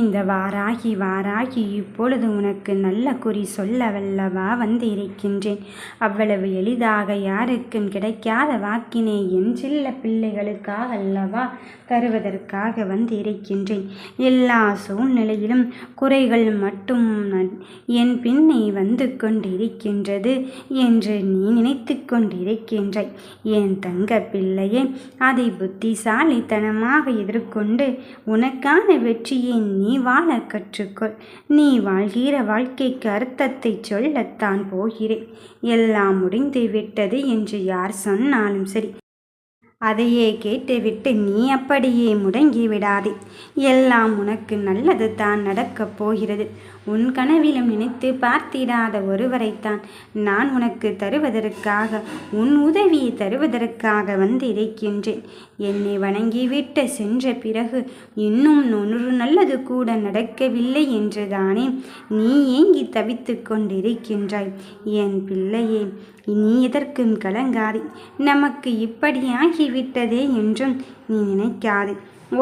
இந்த வாராகி வாராகி இப்பொழுது உனக்கு நல்ல குறி சொல்லவல்லவா வந்திருக்கின்றேன். அவ்வளவு எளிதாக யாருக்கும் கிடைக்காத வாக்கினை என் சில்ல பிள்ளைகளுக்காக அல்லவா தருவதற்காக வந்திருக்கின்றேன். எல்லா சூழ்நிலையிலும் குறைகள் மட்டும் என் பின்னை வந்து கொண்டிருக்கின்றது என்று நீ நினைத்து கொண்டிருக்கின்றாய். என் தங்க பிள்ளையே அதை புத்திசாலித்தனமாக எதிர்கொண்டு உனக்கான வெற்றியை நீ வாழ கற்றுக்கொள். நீ வாழ்கிற வாழ்க்கைக்கு அர்த்தத்தை சொல்லத்தான் போகிறேன். எல்லாம் முடிந்து விட்டது என்று யார் சொன்னாலும் சரி. அதையே கேட்டுவிட்டு நீ அப்படியே முடங்கி விடாதே. எல்லாம் உனக்கு நல்லது தான் நடக்கப் போகிறது. உன் கனவிலும் நினைத்து பார்த்திடாத ஒருவரைத்தான் நான் உனக்கு தருவதற்காக உன் உதவியை தருவதற்காக வந்திருக்கின்றேன். என்னை வணங்கிவிட்டு சென்ற பிறகு இன்னும் ஒன்று நல்லது கூட நடக்கவில்லை என்றுதானே நீ ஏங்கி தவித்துக் கொண்டிருக்கின்றாய். என் பிள்ளையே நீ எதற்கும் கலங்காதே. நமக்கு இப்படியாகி விட்டதே என்றும் நீ நினைக்காதே.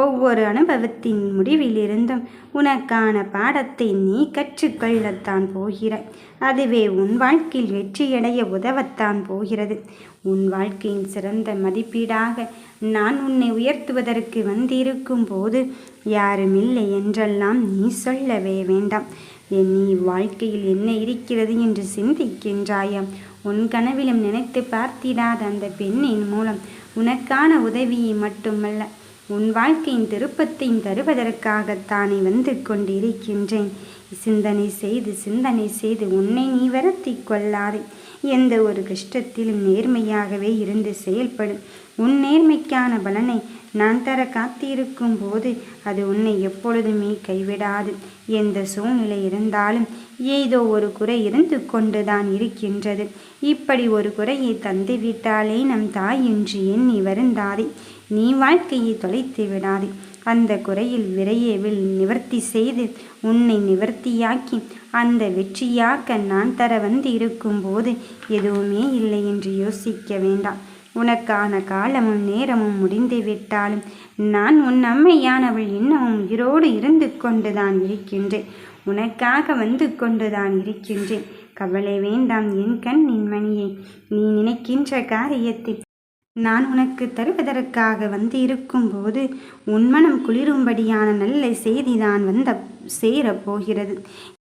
ஒவ்வொரு அனுபவத்தின் முடிவிலிருந்தும் உனக்கான பாடத்தை நீ கற்றுக்கொள்ளத்தான் போகிறாய். அதுவே உன் வாழ்க்கையில் வெற்றியடைய உதவத்தான் போகிறது. உன் வாழ்க்கையின் சிறந்த மதிப்பீடாக நான் உன்னை உயர்த்துவதற்கு வந்திருக்கும் போது யாருமில்லை என்றெல்லாம் நீ சொல்லவே வேண்டாம். என் நீ வாழ்க்கையில் என்ன இருக்கிறது என்று சிந்திக்கின்றாயாம் உன் கனவிலும் நினைத்து பார்த்திடாத அந்த பெண்ணின் மூலம் உனக்கான உதவியை மட்டுமல்ல உன் வாழ்க்கையின் திருப்பத்தையும் தருவதற்காகத்தானே வந்து கொண்டிருக்கின்றேன். சிந்தனை செய்து சிந்தனை செய்து உன்னை நீ வருத்தி கொள்ளாதே. எந்த ஒரு கஷ்டத்திலும் நேர்மையாகவே இருந்து செயல்படும் உன் நேர்மைக்கான பலனை நான் தர காத்திருக்கும் போது அது உன்னை எப்பொழுதுமே கைவிடாது. எந்த சூழ்நிலை இருந்தாலும் ஏதோ ஒரு குறை இருந்து கொண்டுதான் இருக்கின்றது. இப்படி ஒரு குறையை தந்துவிட்டாலே நம் தாய் என்று எண்ணி வருந்தாதே. நீ வாழ்க்கையை தொலைத்து விடாதே. அந்த குறையில் விரைவில் நிவர்த்தி செய்து உன்னை நிவர்த்தியாக்கி அந்த வெற்றியாக்க நான் தர வந்து இருக்கும்போது எதுவுமே இல்லை என்று யோசிக்க வேண்டாம். உனக்கான காலமும் நேரமும் முடிந்து விட்டாலும் நான் உன் அம்மையானவள் இன்னமும் உயிரோடு இருந்து கொண்டுதான் இருக்கின்றேன். உனக்காக வந்து கொண்டுதான் இருக்கின்றேன். கவலை வேண்டாம் என் கண்ணின் நின்மணியே நீ நினைக்கின்ற காரியத்தில் நான் உனக்கு தருவதற்காக வந்து இருக்கும்போது உன் மனம் குளிரும்படியான நல்ல செய்திதான் வந்த சேரப்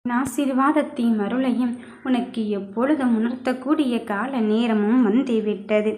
என் ஆசீர்வாதத்தையும் அருளையும் உனக்கு எப்பொழுதும் உணர்த்தக்கூடிய கால நேரமும் வந்துவிட்டது.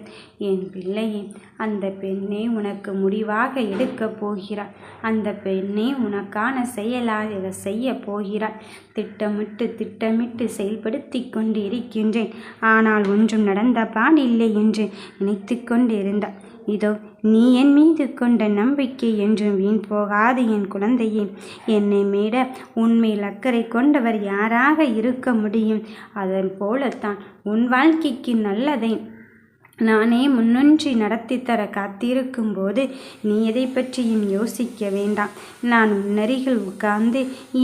என் பிள்ளையே அந்த பெண்ணை உனக்கு முடிவாக எடுக்கப் போகிறாள். அந்த பெண்ணை உனக்கான செயலாக செய்ய போகிறாள். திட்டமிட்டு திட்டமிட்டு செயல்படுத்தி கொண்டு இருக்கின்றேன் ஆனால் ஒன்றும் நடந்த பாடில்லை என்று நினைத்து கொண்டிருந்தாள். இதோ நீ என் மீது கொண்ட நம்பிக்கை என்றும் வீண் போகாது என் குழந்தையே. என்னை மீட உண்மையில் அக்கறை கொண்டவர் யாராக இருக்க முடியும்? அதன் போலத்தான் உன் வாழ்க்கைக்கு நல்லதை நானே முன்னொன்றி நடத்தி தர காத்திருக்கும் போது நீ எதை பற்றியும் யோசிக்க வேண்டாம். நான் உன்னருகில் உட்கார்ந்து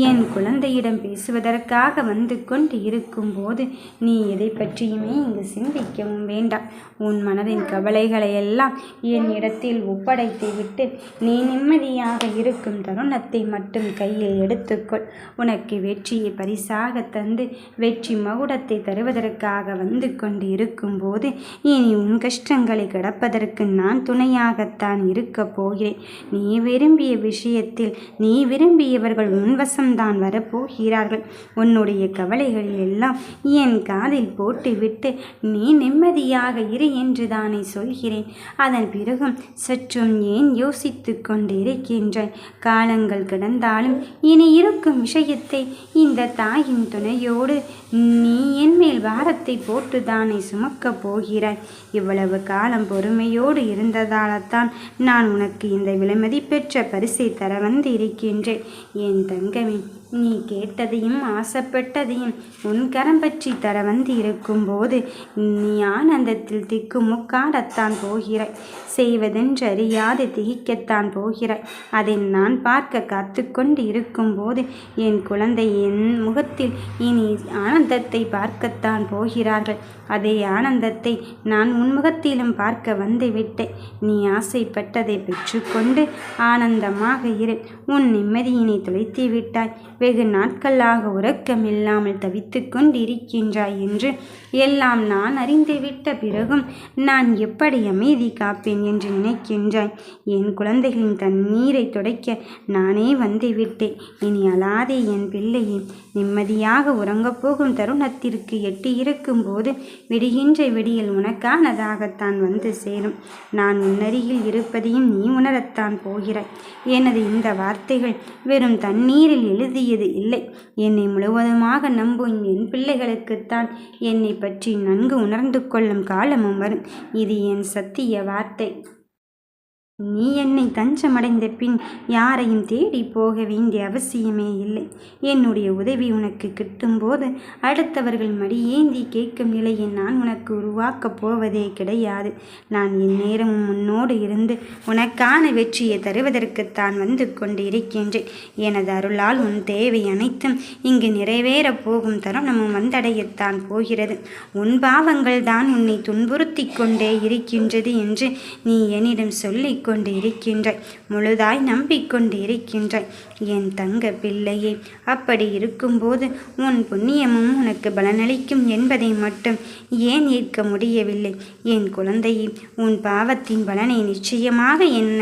என் குழந்தையிடம் பேசுவதற்காக வந்து கொண்டு இருக்கும்போது நீ எதை பற்றியுமே இங்கு சிந்திக்கவும் வேண்டாம். உன் மனதின் கவலைகளை எல்லாம் என் இடத்தில் ஒப்படைத்து விட்டு நீ நிம்மதியாக இருக்கும் தருணத்தை மட்டும் கையில் எடுத்துக்கொள். உனக்கு வெற்றியை பரிசாக தந்து வெற்றி மகுடத்தை தருவதற்காக வந்து கொண்டு இருக்கும்போது இனி உன் கஷ்டங்களை கடப்பதற்கு நான் துணையாகத்தான் இருக்கப் போகிறேன். நீ விரும்பிய விஷயத்தில் நீ விரும்பியவர்கள் உன்வசம்தான் வரப்போகிறார்கள். உன்னுடைய கவலைகள் எல்லாம் என் காதில் போட்டுவிட்டு நீ நிம்மதியாக இரு என்று தானே சொல்கிறேன். அதன் பிறகும் சற்றும் ஏன் யோசித்து கொண்டிருக்கின்றாய் காலங்கள் கடந்தாலும் இனி இருக்கும் விஷயத்தை இந்த தாயின் துணையோடு நீ என் மேல் பாரத்தை போட்டுதானே சுமக்கப் போகிறாய். இவ்வளவு காலம் பொறுமையோடு இருந்ததால்தான் நான் உனக்கு இந்த விலைமதி பெற்ற பரிசை தர வந்து இருக்கின்றேன் என் தங்கமே நீ கேட்டதையும் ஆசைப்பட்டதையும் உன் கரம் பற்றி தர வந்து இருக்கும்போது நீ ஆனந்தத்தில் திக்கு முக்காடத்தான் போகிறாய் செய்வதென்றறியாது திகிக்கத்தான் போகிறாய். அதை நான் பார்க்க காத்து கொண்டு இருக்கும்போது என் குழந்தை என் முகத்தில் இனி ஆனந்தத்தை பார்க்கத்தான் போகிறார்கள். அதே ஆனந்தத்தை நான் உன்முகத்திலும் பார்க்க வந்து விட்டேன் நீ ஆசைப்பட்டதை பெற்றுக்கொண்டு ஆனந்தமாக இரு. உன் நிம்மதியினை துளைத்து விட்டாய் வெகு நாட்களாக உறக்கமில்லாமல் தவித்து கொண்டிருக்கின்றாய் என்று எல்லாம் நான் அறிந்துவிட்ட பிறகும் நான் எப்படி அமைதி காப்பேன் என்று நினைக்கின்றாய். என் குழந்தைகளின் தண்ணீரை துடைக்க நானே வந்துவிட்டேன் இனி அழாதே என் பிள்ளையே. நிம்மதியாக உறங்கப் போகும் தருணத்திற்கு எட்டி போது விடுகின்ற விடியில் உனக்கானதாகத்தான் வந்து சேரும். நான் உன்னருகில் இருப்பதையும் நீ உணரத்தான் போகிறாய். எனது இந்த வார்த்தைகள் வெறும் தண்ணீரில் எழுதிய எழுதியது இல்லை. என்னை முழுவதுமாக நம்பும் என் பிள்ளைகளுக்குத்தான் என்னை பற்றி நன்கு உணர்ந்து கொள்ளும் காலமும் வரும். இது என் சத்திய வார்த்தை. நீ என்னை தஞ்சமடைந்த பின் யாரையும் தேடி போக வேண்டிய அவசியமே இல்லை. என்னுடைய உதவி உனக்கு கிட்டும்போது அடுத்தவர்கள் மடியேந்தி கேட்கும் நிலையை நான் உனக்கு உருவாக்கப் போவதே கிடையாது. நான் எந்நேரமும் உன்னோடு இருந்து உனக்கான வெற்றியை தருவதற்குத்தான் வந்து கொண்டு இருக்கின்றேன் எனது அருளால் உன் தேவை அனைத்தும் இங்கு நிறைவேறப் போகும் தருணமும் வந்தடையத்தான் போகிறது. உன் பாவங்கள் தான் உன்னை துன்புறுத்தி கொண்டே இருக்கின்றது என்று நீ என்னிடம் சொல்லிக் கொண்டு இருக்கின்றாய் முழுதாய் நம்பிக்கொண்டு இருக்கின்றாய் என் தங்க பிள்ளையே அப்படி இருக்கும்போது உன் புண்ணியமும் உனக்கு பலனளிக்கும் என்பதை மட்டும் ஏன் ஏற்க முடியவில்லை? என் குழந்தையே உன் பாவத்தின் பலனை நிச்சயமாக என்ன?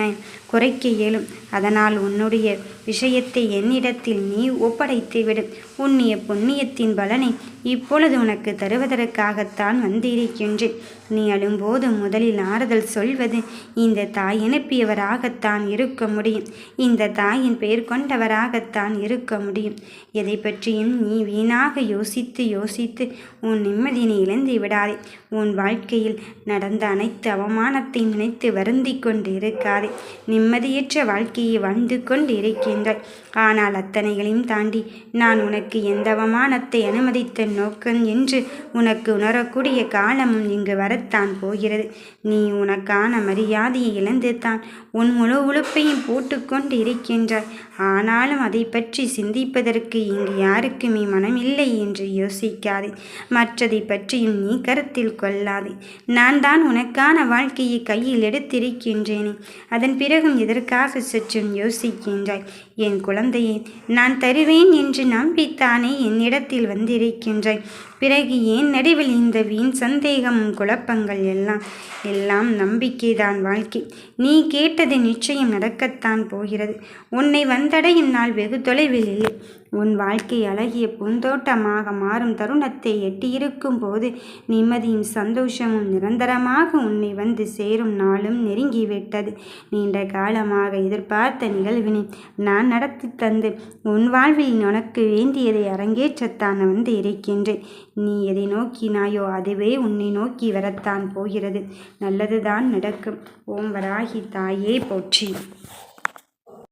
குறைக்க இயலும். அதனால் உன்னுடைய விஷயத்தை என்னிடத்தில் நீ ஒப்படைத்துவிடு உன்னிய புண்ணியத்தின் பலனை இப்பொழுது உனக்கு தருவதற்காகத்தான் வந்திருக்கின்றேன். நீ அழும்போது முதலில் ஆறுதல் சொல்வது இந்த தாய் அனுப்பியவராகத்தான் இருக்க முடியும். இந்த தாயின் பெயர் கொண்டவராகத்தான் இருக்க முடியும். எதை பற்றியும் நீ வீணாக யோசித்து யோசித்து உன் நிம்மதியினை இழந்து விடாதே. உன் வாழ்க்கையில் நடந்த அனைத்து அவமானத்தை நினைத்து வருந்தி கொண்டு இருக்காதே நிம்மதியற்ற வாழ்க்கையை வாழ்ந்து கொண்டு இருக்கின்றாய் ஆனால் அத்தனைகளையும் தாண்டி நான் உனக்கு எந்த அவமானத்தை அனுமதித்த நோக்கம் என்று உனக்கு உணரக்கூடிய காலமும் இங்கு வரத்தான் போகிறது. நீ உனக்கான மரியாதையை இழந்து தான் உன் முழு உழுப்பையும் போட்டுக்கொண்டு இருக்கின்றாய் ஆனாலும் அதை பற்றி சிந்திப்பதற்கு இங்கு யாருக்குமே மனமில்லை என்று யோசிக்காதே. மற்றதை பற்றியும் நீ கருத்தில் கொள்ளாதே. நான் தான் உனக்கான வாழ்க்கையை கையில் எடுத்திருக்கின்றேனே. அதன் பிறகு எதற்காக சற்றும் யோசிக்கின்றாய்? என் குழந்தையே நான் தருவேன் என்று நம்பித்தானே என்னிடத்தில் வந்திருக்கின்றாய். பிறகு ஏன் நடுவில் இந்த வீண் சந்தேகமும் குழப்பங்கள் எல்லாம் எல்லாம் நம்பிக்கைதான் வாழ்க்கை. நீ கேட்டது நிச்சயம் நடக்கத்தான் போகிறது. உன்னை வந்தடையும் நாள் வெகு தொலைவில் இல்லை. உன் வாழ்க்கை அழகிய பூந்தோட்டமாக மாறும் தருணத்தை எட்டியிருக்கும் போது நிம்மதியும் சந்தோஷமும் நிரந்தரமாக உன்னை வந்து சேரும் நாளும் நெருங்கிவிட்டது. நீண்ட காலமாக எதிர்பார்த்த நிகழ்வினை நான் நடத்தி தந்து உன் வாழ்வில் உனக்கு வேண்டியதை அரங்கேற்றத்தான் வந்து இருக்கின்றேன். நீ எதை நோக்கினாயோ அதுவே உன்னை நோக்கி வரத்தான் போகிறது. நல்லதுதான் நடக்கும். ஓம் வராகி தாயே போற்றி.